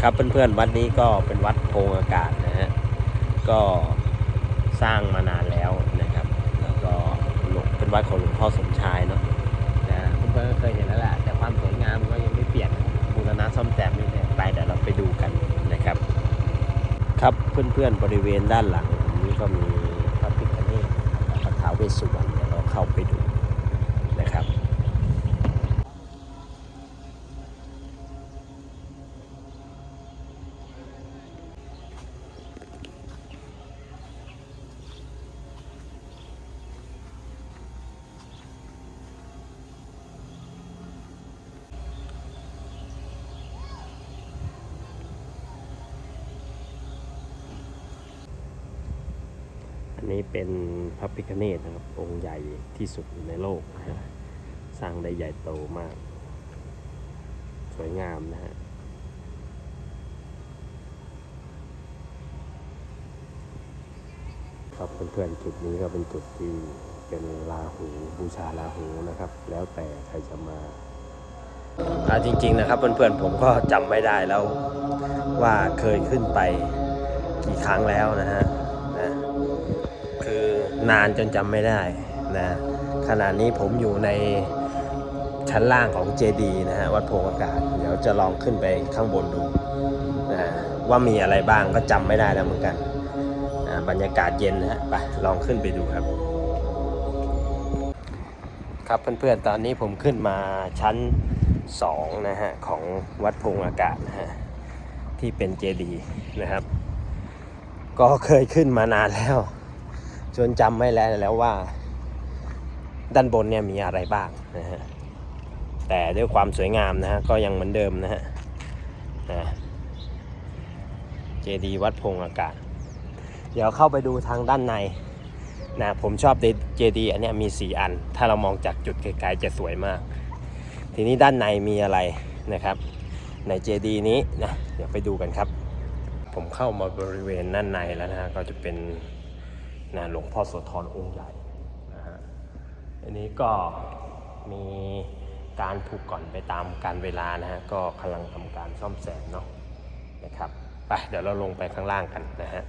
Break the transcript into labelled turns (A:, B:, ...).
A: เพื่อนๆวัดนี้ก็เป็นวัดโพงอากาศนะฮะก็สร้างมานานแล้วนะครับ แล้วก็หลวงเป็นวัดของหลวงพ่อสมชายเนาะนะเพื่อนๆก็เคยเห็นแล้วแหละแต่ความสวยงามก็ยังไม่เปลี่ยนบูรณะซ่อมแซมนี่แหละไปเดี๋ยวเราไปดูกันนะครับ ครับเพื่อนๆบริเวณด้านหลังนี้ก็มีพระพิฆเนศพระท้าวเวสสุวรรณเดี๋ยวเราเข้าไปดูนะครับ นี้เป็นพระพิฆเนศนะครับ องค์ใหญ่ที่สุดในโลกนะสร้างได้ใหญ่โตมาก สวยงามนะฮะครับเพื่อนๆจุดนี้ก็เป็นจุดที่เป็นลาหูบูชาลาหูนะครับ แล้วแต่ใครจะมาอาจริง ๆ นะครับเพื่อนๆผมก็จำไม่ได้แล้วว่าเคยขึ้นไปกี่ครั้งแล้วนะฮะ นานจนจำไม่ได้นะขณะนี้ผมอยู่ในชั้นล่างของเจดีนะฮะวัดโพงอากาศ เดี๋ยวจะลองขึ้นไปข้างบนดูนะว่ามีอะไรบ้างก็จำไม่ได้แล้วเหมือนกันอ่าบรรยากาศเย็นนะฮะไปลองขึ้นไปดูครับ ครับเพื่อนๆตอนนี้ผมขึ้นมาชั้น2นะฮะของวัดโพงอากาศนะฮะที่เป็นเจดีนะครับ ก็เคยขึ้นมานานแล้ว จนจำไม่แล้วแล้วว่า ด้านบนเนี่ยมีอะไรบ้างนะฮะแต่ด้วยความสวยงามนะฮะก็ยังเหมือนเดิมนะฮะนะเจดีวัดพงอากาศ เดี๋ยวเข้าไปดูทางด้านในนะผมชอบเจดีอันนี้มี 4 อัน ถ้าเรามองจากจุดไกลๆจะสวยมาก ทีนี้ด้านในมีอะไรนะครับ ในเจดีนี้นะเดี๋ยวไปดูกันครับ ผมเข้ามาบริเวณด้านในแล้วนะฮะก็จะเป็น นะหลวงพ่อโสธรองค์ใหญ่นะฮะอันนี้ก็มีการผูกก่อนไปตามการเวลานะฮะก็กำลังทำการซ่อมแซมเนาะนะครับไปเดี๋ยวเราลงไปข้างล่างกันนะฮะ